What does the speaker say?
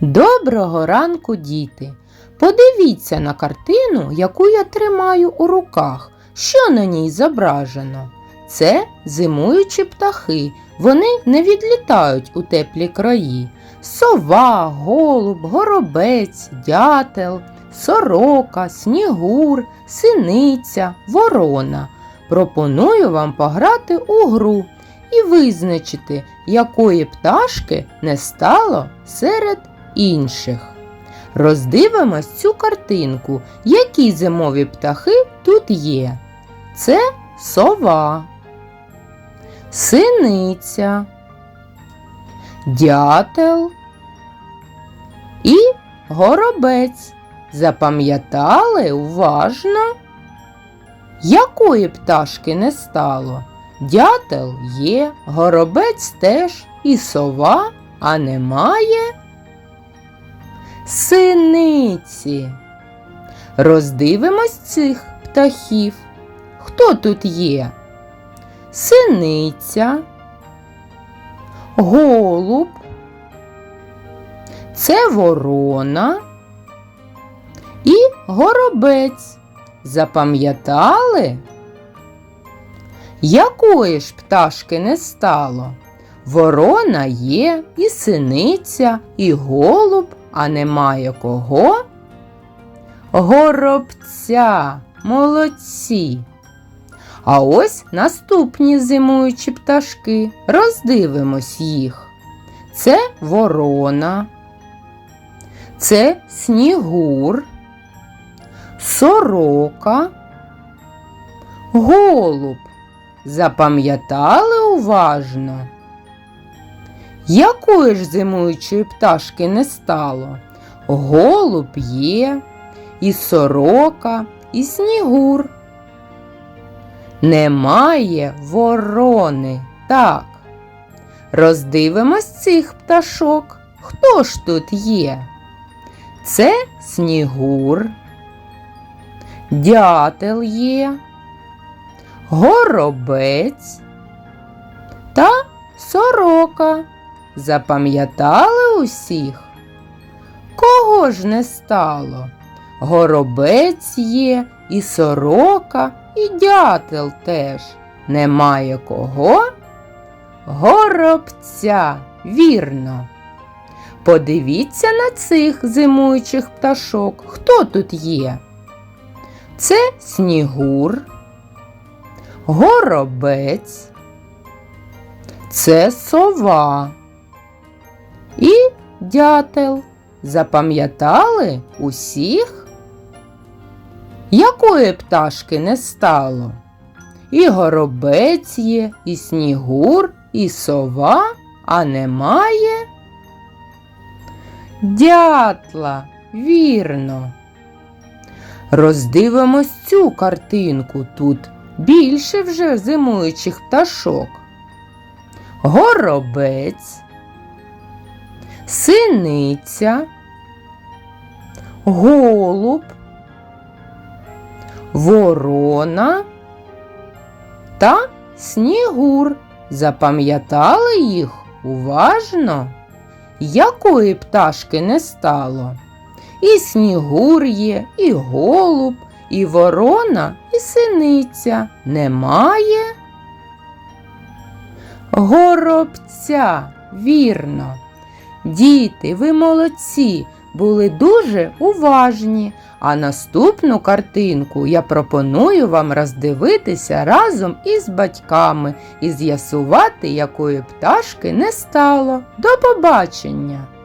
Доброго ранку, діти! Подивіться на картину, яку я тримаю у руках. Що на ній зображено? Це зимуючі птахи. Вони не відлітають у теплі краї. Сова, голуб, горобець, дятел, сорока, снігур, синиця, ворона. Пропоную вам пограти у гру і визначити, якої пташки не стало серед інших. Роздивимось цю картинку, які зимові птахи тут є. Це сова, синиця, дятел і горобець. Запам'ятали уважно? Якої пташки не стало? Дятел є, горобець теж і сова, а немає синиці. Роздивимось цих птахів. Хто тут є? Синиця, голуб, це ворона і горобець. Запам'ятали? Якої ж пташки не стало? Ворона є, і синиця, і голуб, а немає кого? Горобця, молодці. А ось наступні зимуючі пташки. Роздивимось їх. Це ворона, це снігур, сорока, голуб. Запам'ятали уважно? Якої ж зимуючої пташки не стало? Голуб є, і сорока, і снігур. Немає ворони, так. Роздивимось цих пташок. Хто ж тут є? Це снігур, дятел є, горобець та сорока. Запам'ятали усіх? Кого ж не стало? Горобець є, і сорока, і дятел теж. Немає кого? Горобця, вірно. Подивіться на цих зимуючих пташок. Хто тут є? Це снігур, горобець, це сова і дятел. Запам'ятали усіх? Якої пташки не стало? І горобець є, і снігур, і сова, а немає дятла, вірно. Роздивимось цю картинку тут більше вже зимуючих пташок. Горобець, синиця, голуб, ворона та снігур. Запам'ятали їх уважно? Якої пташки не стало? І снігур є, і голуб, і ворона, і синиця. Немає горобця, вірно. Діти, ви молодці, були дуже уважні. А наступну картинку я пропоную вам роздивитися разом із батьками і з'ясувати, якої пташки не стало. До побачення!